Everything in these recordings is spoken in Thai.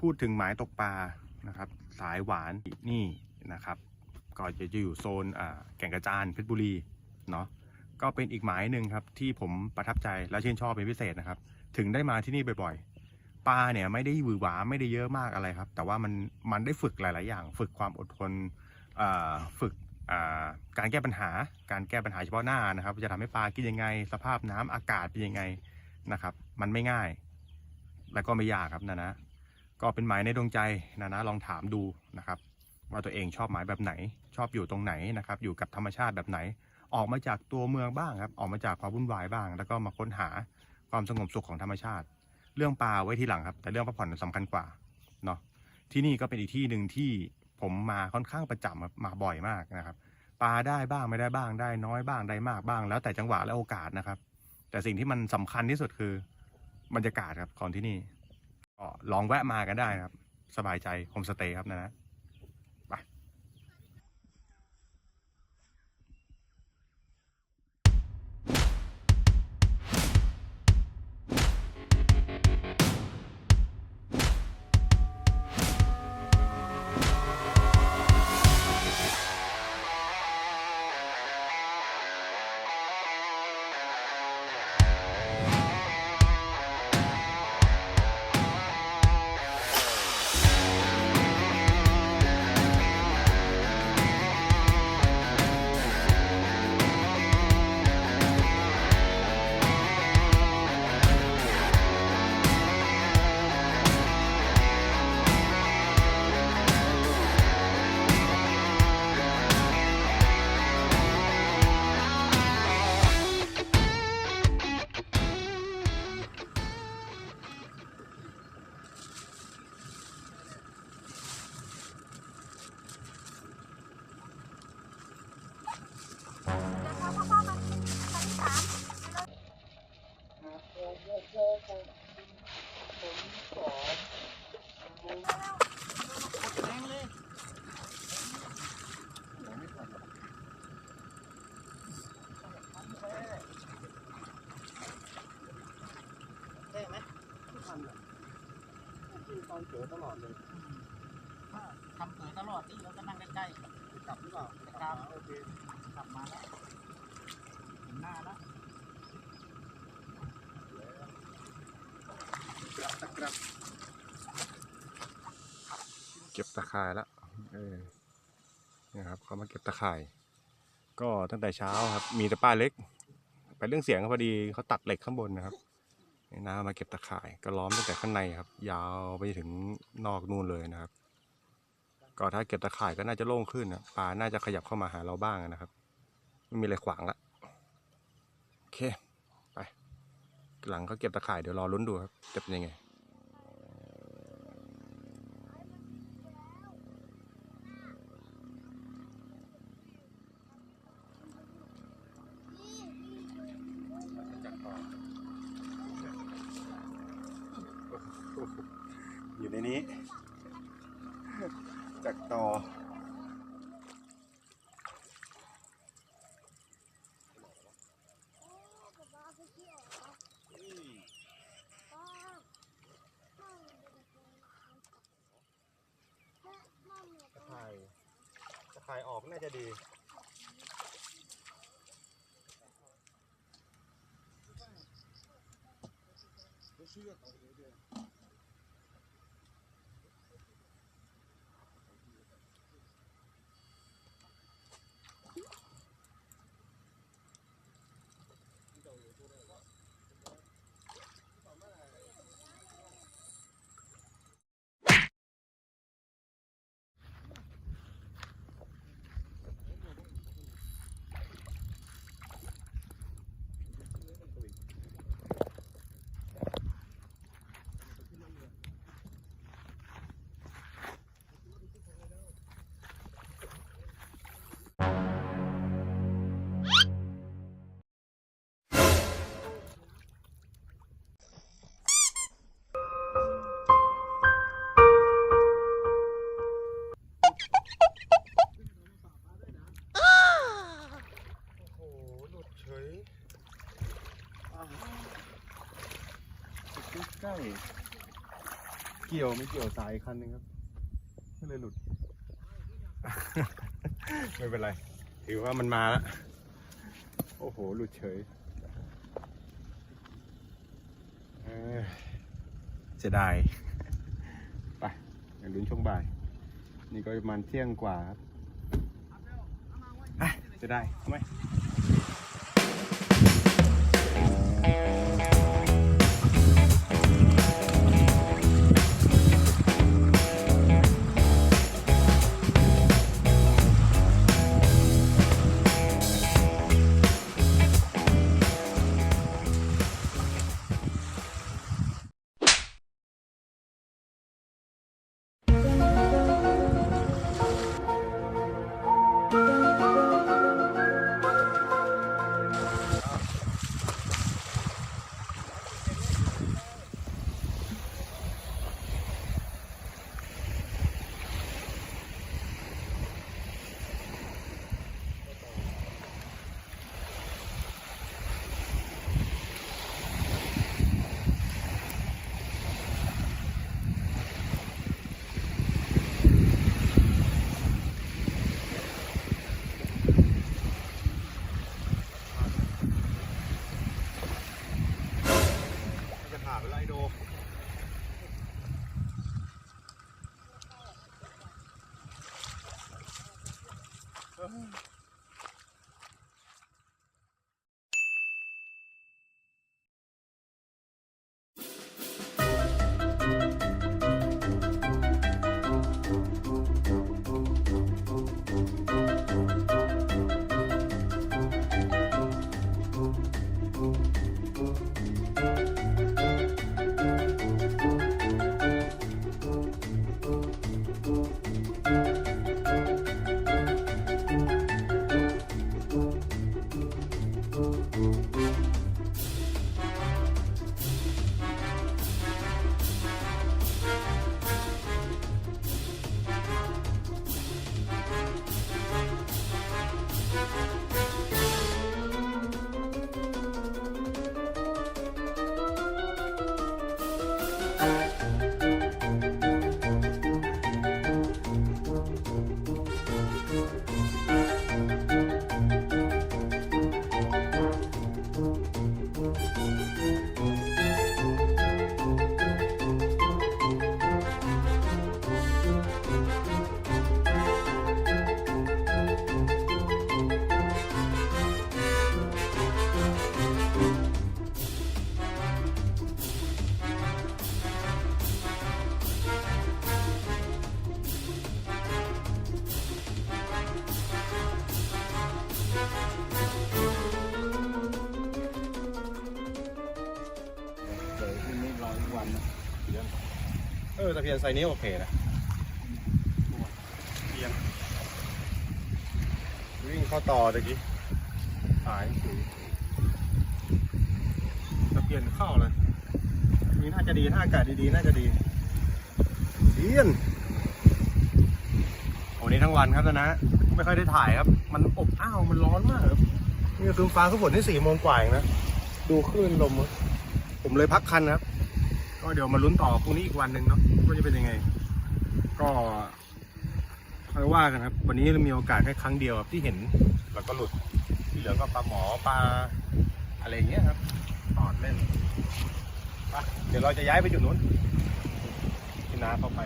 พูดถึงหมายตกปลานะครับ สายหวานนี่นะครับ ก็จะอยู่โซนแก่งกระจานเพชรบุรีเนาะก็เป็นอีกหมายหนึ่งครับที่ผมประทับใจและชื่นชอบเป็นพิเศษนะครับ ถึงได้มาที่นี่บ่อยๆปลาเนี่ยไม่ได้หวือหวาไม่ได้เยอะมากอะไรครับ แต่ว่ามันมันได้ฝึกหลาย ๆ อย่าง ฝึกความอดทนฝึกการแก้ปัญหา การแก้ปัญหาเฉพาะหน้านะครับ จะทำให้ปลากินยังไง สภาพน้ำอากาศเป็นยังไงนะครับ มันไม่ง่าย แล้วก็ไม่ยากครับนะนะ ก็เป็นหมายในดวงใจนะนะลองถามดูนะครับ ว่าตัวเองชอบหมายแบบไหน ชอบอยู่ตรงไหนนะครับ อยู่กับธรรมชาติแบบไหน ออกมาจากตัวเมืองบ้างครับ ออกมาจากความวุ่นวายบ้าง แล้วก็มาค้นหาความสงบสุขของธรรมชาติ เรื่องปลาไว้ทีหลังครับ แต่เรื่องพักผ่อนสำคัญกว่าเนาะที่นี่ก็เป็นอีกที่หนึ่งที่ผมมาค่อนข้างประจำครับมาบ่อยมากนะครับปลาได้บ้างไม่ได้บ้างได้น้อยบ้างได้มากบ้าง แล้วแต่จังหวะและโอกาสนะครับ แต่สิ่งที่มันสำคัญที่สุดคือบรรยากาศครับของที่นี่ ลองแวะมากันได้นะครับ สบายใจโฮมสเตย์ครับนะนะ ตอนเจอตลอดเลยทำเผยตลอดที่เราก็นั่งใกล้กลับหรือเปล่าๆกลับโอเคกลับมาแล้วเห็นหน้าแล้วกลับตะกลับเก็บตะข่ายแล้วเออนะครับเขามาเก็บตะข่าย ก็ตั้งแต่เช้าครับ มีแต่ป้าเล็ก ไปเรื่องเสียงครับพอดีเขาตัดเหล็กข้างบนนะครับ นี่น้ามาเก็บตะข่าย ก็ล้อมตั้งแต่ข้างในครับ ยาวไปถึงนอกนู่นเลยนะครับ ก็ถ้าเก็บตะข่ายก็น่าจะโล่งขึ้นนะปลาน่าจะขยับเข้ามาหาเราบ้างนะครับ ไม่มีอะไรขวางละโอเค ไป หลังเขาเก็บตะข่ายเดี๋ยวรอลุ้นดูครับจะเป็นยังไง เกี่ยวไม่เกี่ยวสายคันหนึงครับก็เลยหลุด ไม่เป็นไร ถือว่ามันมาแล้วโอ้โห หลุดเฉยเอ้ยเสียดาย ไปเดี๋ยวลุ้นช่วงบ่าย นี่ก็ประมาณเที่ยงกว่าครับอะเสียดายทำไม เออตะเพียนไซส์นี้โอเคนะเพียนวิ่งเข้าต่อตะกี้สายสูงตะเพียนเข้าเลยนี่น่าจะดีถ้าอากาศดีๆ น่าจะดีเพียนวันนี้ทั้งวันครับนะ ไม่ค่อยได้ถ่ายครับ มันอบอ้าว มันร้อนมากครับนี่คือฟ้าคือฝนที่สี่โมงกว่าเองนะ ดูคลื่นลมครับผมเลยพักคันครับ ก็เดี๋ยวมาลุ้นต่อพรุ่งนี้อีกวันหนึ่งเนาะ ว่าจะเป็นยังไง ก็ค่อยว่ากันครับ วันนี้เรามีโอกาสแค่ครั้งเดียวครับที่เห็น แล้วก็หลุด ที่เหลือก็ปลาหมอปลาอะไรอย่างเงี้ยครับตอดเล่นไปเดี๋ยวเราจะย้ายไปจุดนู้นที่น้าเข้าไป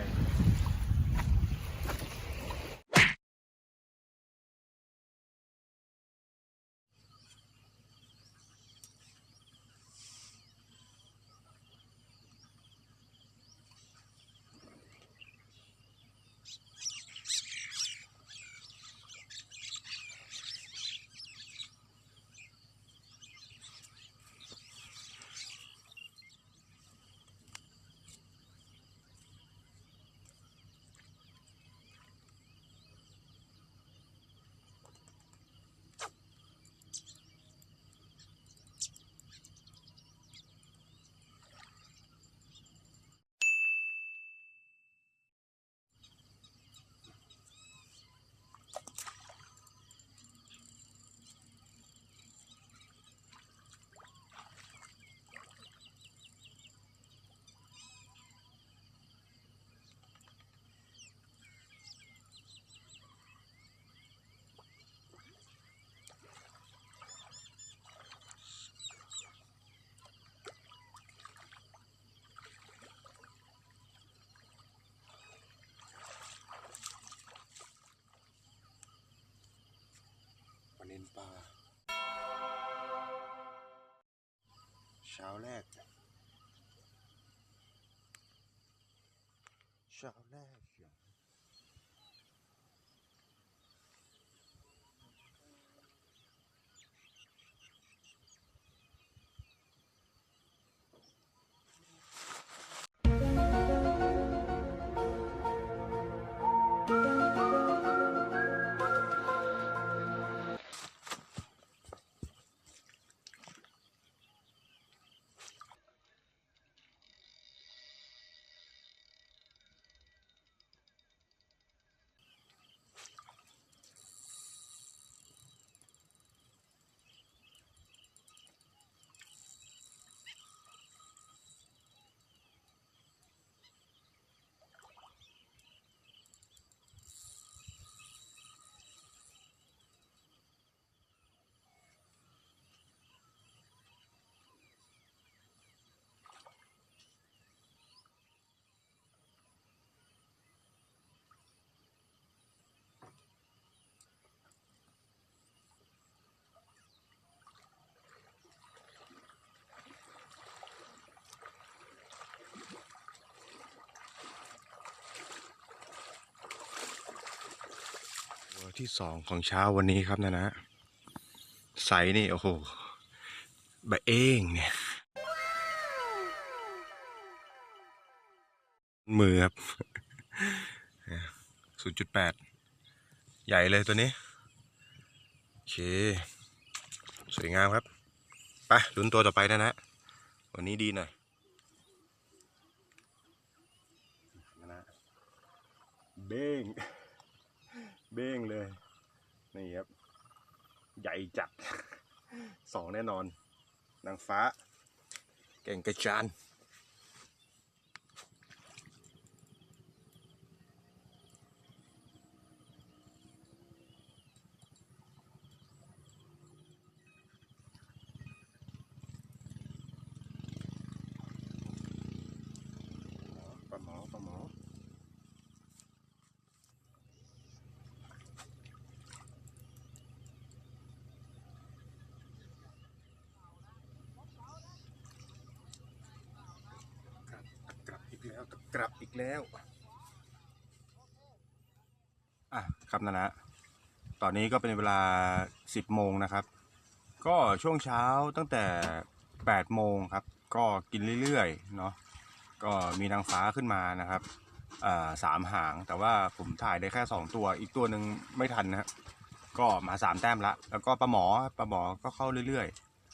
ปลา เช้าแรก เช้าแรก ที่สองของเช้าวันนี้ครับนะนะ ใสนี่โอ้โหบะเองเนี่ยมือครับศูนย์จุดแปดใหญ่เลยตัวนี้ โอเค สวยงามครับ ไปลุ้นตัวต่อไปนะนะ วันนี้ดีหน่อยนะนะเบ้ง เบ้งเลย นี่ครับ ใหญ่จัด สองแน่นอน นางฟ้าเก่งกระจาน ปลาหมอปลาหมอ กลับอีกแล้วกลับอีก แล้ว อะครับนะนะ ตอนนี้ก็เป็นเวลา 10 โมงนะครับ ก็ช่วงเช้าตั้งแต่ 8 โมงครับ ก็กินเรื่อยๆ เนาะ ก็มีนางฟ้าขึ้นมานะครับอ่าสามหาง แต่ว่าผมถ่ายได้แค่ 2 ตัว อีกตัวหนึ่งไม่ทันนะฮะก็มาสามแต้มละ แล้วก็ปลาหมอปลาหมอก็เข้าเรื่อย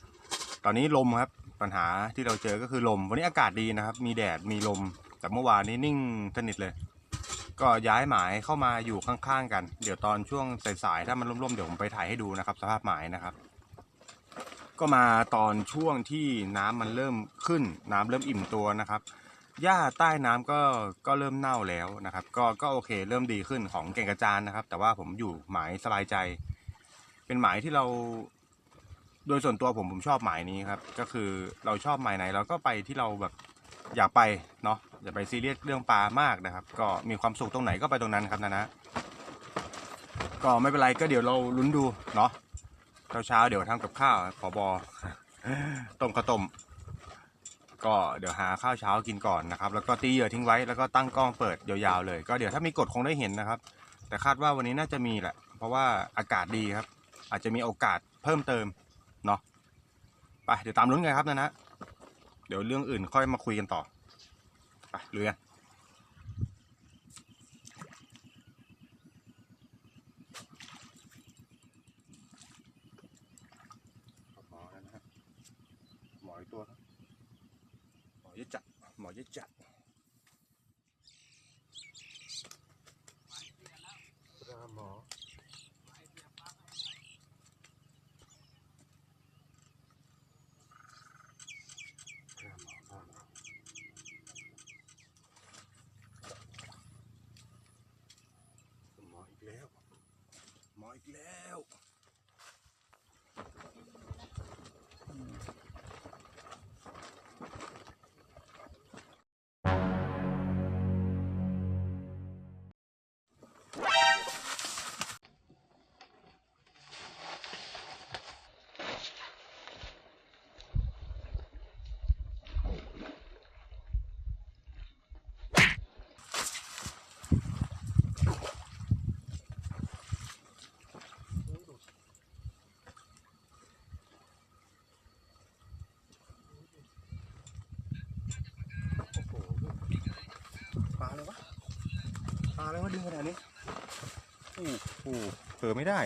ๆ ตอนนี้ลมครับ ปัญหาที่เราเจอก็คือลม วันนี้อากาศดีนะครับ มีแดด มีลม แต่เมื่อวานนี้นิ่งสนิทเลย ก็ย้ายหมายเข้ามาอยู่ข้างๆกัน เดี๋ยวตอนช่วงสายๆถ้ามันร่มๆเดี๋ยวผมไปถ่ายให้ดูนะครับ สภาพหมายนะครับ ก็มาตอนช่วงที่น้ำมันเริ่มขึ้น น้ำเริ่มอิ่มตัวนะครับหญ้าใต้น้ำก็ก็เริ่มเน่าแล้วนะครับ ก็ก็โอเค เริ่มดีขึ้นของเก่งกระจานนะครับ แต่ว่าผมอยู่หมายสบายใจ เป็นหมายที่เรา โดยส่วนตัวผมผมชอบหมายนี้ครับ ก็คือเราชอบหมายไหนเราก็ไปที่เราแบบอยากไปเนาะ อย่าไปซีเรียสเรื่องปลามากนะครับ ก็มีความสุขตรงไหนก็ไปตรงนั้นครับนะนะก็ไม่เป็นไรก็เดี๋ยวเราลุ้นดูเนาะเช้าเช้าๆเดี๋ยวทำกับข้าวผอบอต้มข้าวต้มก็เดี๋ยวหาข้าวเช้ากินก่อนนะครับ แล้วก็ตีเหยื่อทิ้งไว้แล้วก็ตั้งกล้องเปิดยาวๆเลย ก็เดี๋ยวถ้ามีกดคงได้เห็นนะครับ แต่คาดว่าวันนี้น่าจะมีแหละ เพราะว่าอากาศดีครับ อาจจะมีโอกาสเพิ่มเติมเนาะไปเดี๋ยวตามลุ้นกันครับนะนะ เดี๋ยวเรื่องอื่นค่อยมาคุยกันต่อ ไปเรือกันหมอแล้วนะฮะหมออีกตัวครับหมอเยอะจัดหมอเยอะจัดปลาหมอ หมออีกแล้ว หมออีกแล้ว อะไรวะดึงขนาดนี้โอ้โหเผลอไม่ได้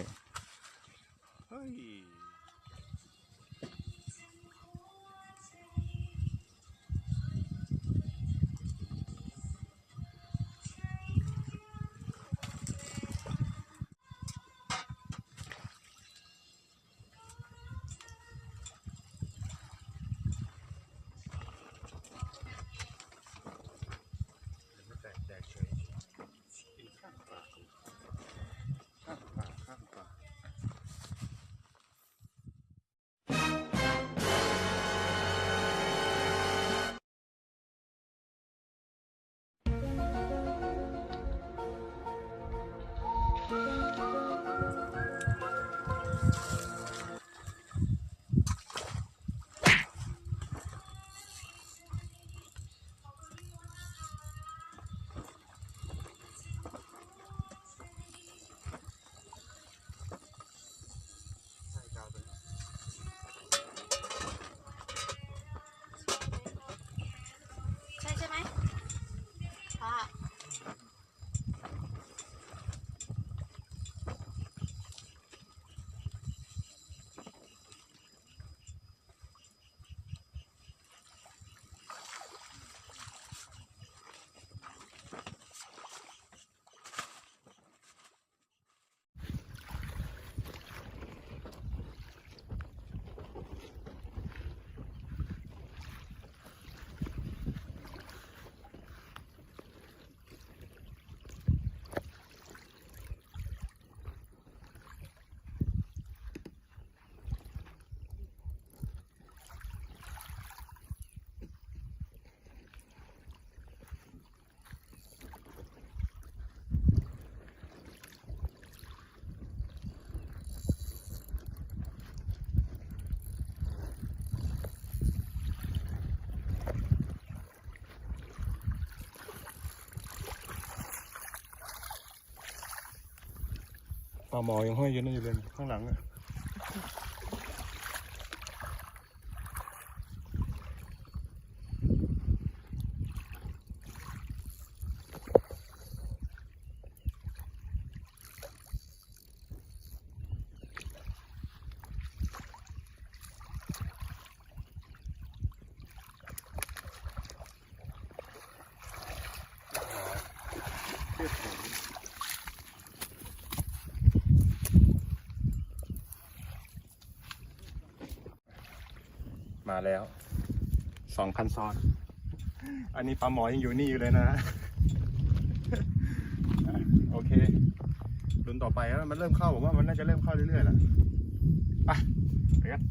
ปลาหมอยังห้อยอยู่นั่นอยู่เลยข้างหลังอะ มาแล้วสองพันซ้อน อันนี้ปลาหมอยังอยู่นี่อยู่เลยนะอะโอเครุ่นต่อไปแล้วมันเริ่มเข้าผมว่ามันน่าจะเริ่มเข้าเรื่อยๆแล้วไปไปกัน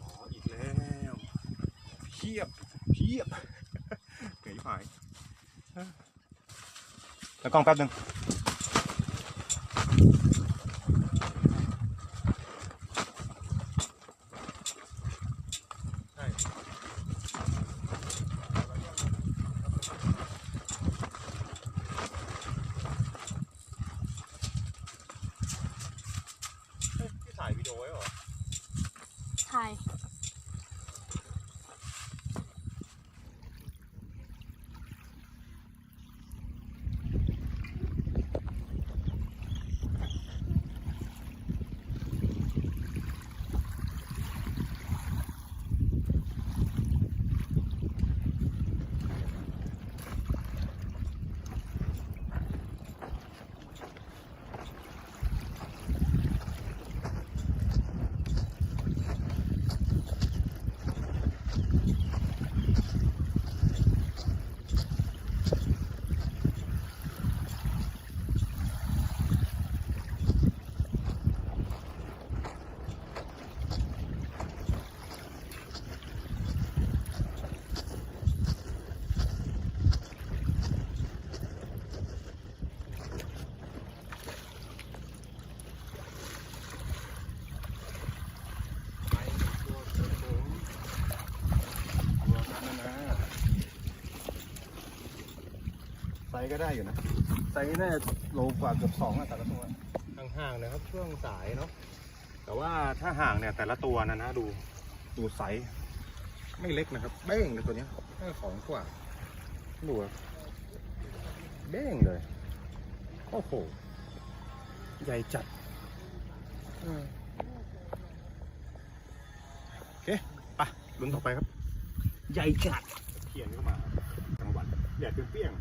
อ๋ออีกแล้วเพียบเพียบเก๋ผายแล้วกล้องแป๊บหนึง ส์ก็ได้อยู่นะไซส์น่าจะโลกว่าเกือบสองอะแต่ละตัวห่างๆนะครับช่วงสายเนาะแต่ว่าถ้าห่างเนี่ยแต่ละตัวนะนะดูดูไซส์ไม่เล็กนะครับเบ้งเลยตัวเนี้ยแค่ของกว่าดูอะเบ้งเลยโอ้โหใหญ่จัดอืมโอเคไปลุ้นต่อไปครับ ใหญ่จัดเทียนเข้ามาจังหวัดแดดเปรี้ยง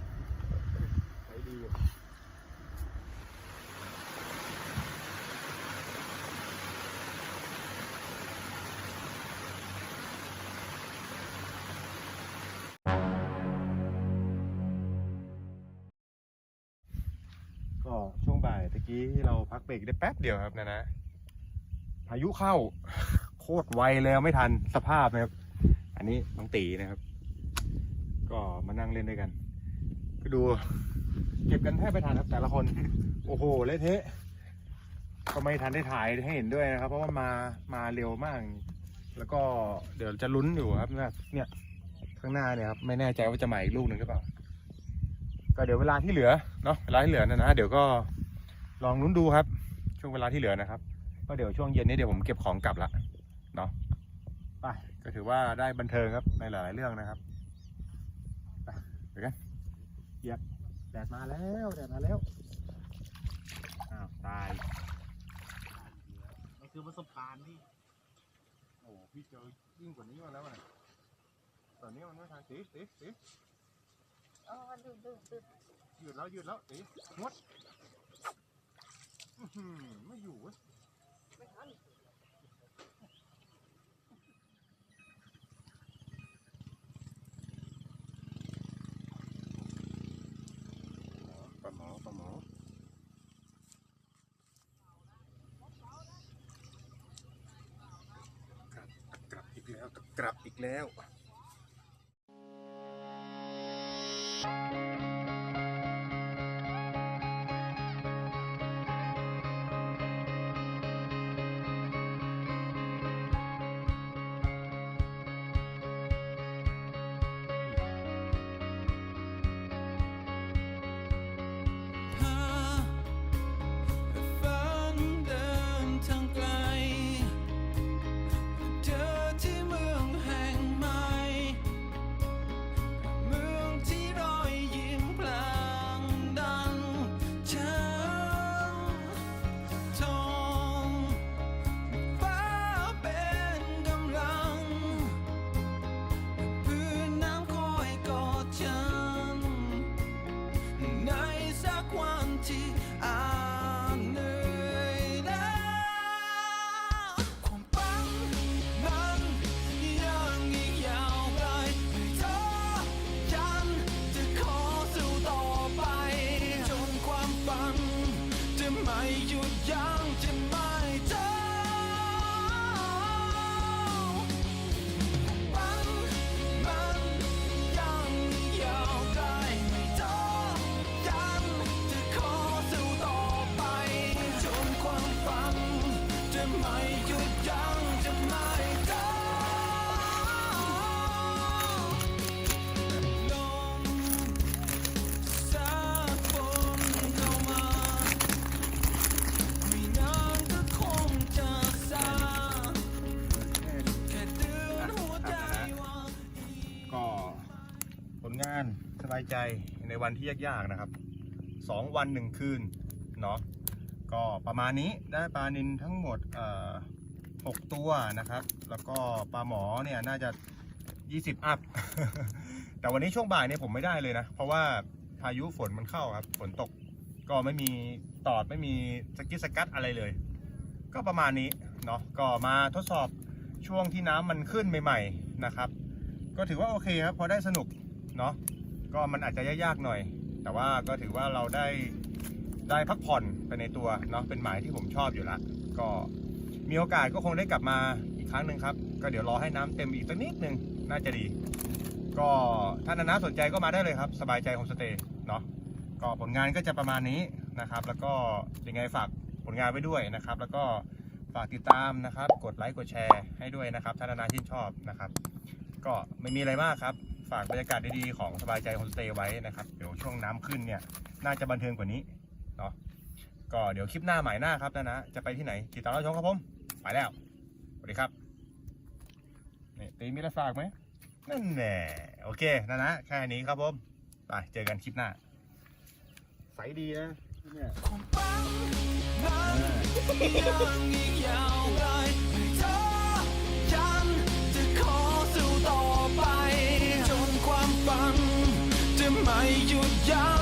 กี้เราพักเบรกได้แป๊บเดียวครับนะนะ พายุเข้า โคตรไวเลยไม่ทันสภาพนะครับ อันนี้น้องตีนะครับ ก็มานั่งเล่นด้วยกัน ก็ดู เก็บกันแทบไม่ทันครับแต่ละคน โอ้โหเละเทะก็ไม่ทันได้ถ่ายให้เห็นด้วยนะครับ เพราะว่ามามาเร็วมาก แล้วก็เดี๋ยวจะลุ้นอยู่ครับเนี่ยเนี่ยข้างหน้าเนี่ยครับไม่แน่ใจว่าจะใหมาอีกลูกหนึ่งหรือเปล่าก็เดี๋ยวเวลาที่เหลือเนาะเวลาที่เหลือนะนะเดี๋ยวก็ ลองลุ้นดูครับ ช่วงเวลาที่เหลือนะครับ ก็เดี๋ยวช่วงเย็นนี้เดี๋ยวผมเก็บของกลับละเนาะไปก็ถือว่าได้บันเทิงครับในหลาย ๆ เรื่องนะครับไปกันเหยียบแดดมาแล้วแดดมาแล้วอ้าวตายมันคือประสบการณ์ที่โอ้พี่เจอยิ่งกว่านี้มาแล้วอะตอนนี้มันไม่ทันตีตีตีอ๋อดูดูดูยืดแล้วยืดแล้วตีงดอื้อหือ ไม่อยู่เว้ยปลาหมอปลาหมอกลับกลับอีกแล้วกลับอีกแล้ว ใจในวันที่ยากๆนะครับสองวันหนึ่งคืนเนาะก็ประมาณนี้ได้ปลานินทั้งหมดเอ่อหกตัวนะครับ แล้วก็ปลาหมอเนี่ยน่าจะ 20 อัพ แต่วันนี้ช่วงบ่ายเนี่ยผมไม่ได้เลยนะ เพราะว่าพายุฝนมันเข้าครับ ฝนตกก็ไม่มีตอดไม่มีสกิสกัดอะไรเลย ก็ประมาณนี้เนาะก็มาทดสอบช่วงที่น้ำมันขึ้นใหม่ ๆนะครับ ก็ถือว่าโอเคครับ พอได้สนุกเนาะ ก็มันอาจจะยากๆหน่อย แต่ว่าก็ถือว่าเราได้ได้พักผ่อนไปในตัวเนาะเป็นหมายที่ผมชอบอยู่ละก็มีโอกาสก็คงได้กลับมาอีกครั้งหนึ่งครับ ก็เดี๋ยวรอให้น้ำเต็มอีกสักนิดนึงน่าจะดี ก็ถ้านานาสนใจก็มาได้เลยครับ สบายใจโฮมสเตย์เนาะก็ผลงานก็จะประมาณนี้นะครับ แล้วก็ยังไงฝากผลงานไว้ด้วยนะครับ แล้วก็ฝากติดตามนะครับ กดไลค์กดแชร์ให้ด้วยนะครับถ้านานาชื่นชอบนะครับ ก็ไม่มีอะไรมากครับ ฝากบรรยากาศดีๆของสบายใจโฮมสเตย์ไว้นะครับ เดี๋ยวช่วงน้ำขึ้นเนี่ย น่าจะบันเทิงกว่านี้เนาะก็เดี๋ยวคลิปหน้าหมายหน้าครับนะนะ จะไปที่ไหน ติดตามรับชมครับผม ไปแล้ว สวัสดีครับนี่ตีมีอะไรฝากไหมนั่นแน่โอเคนะนะแค่นี้ครับผมไปเจอกันคลิปหน้า ใสดีนะเนี่ย hide your.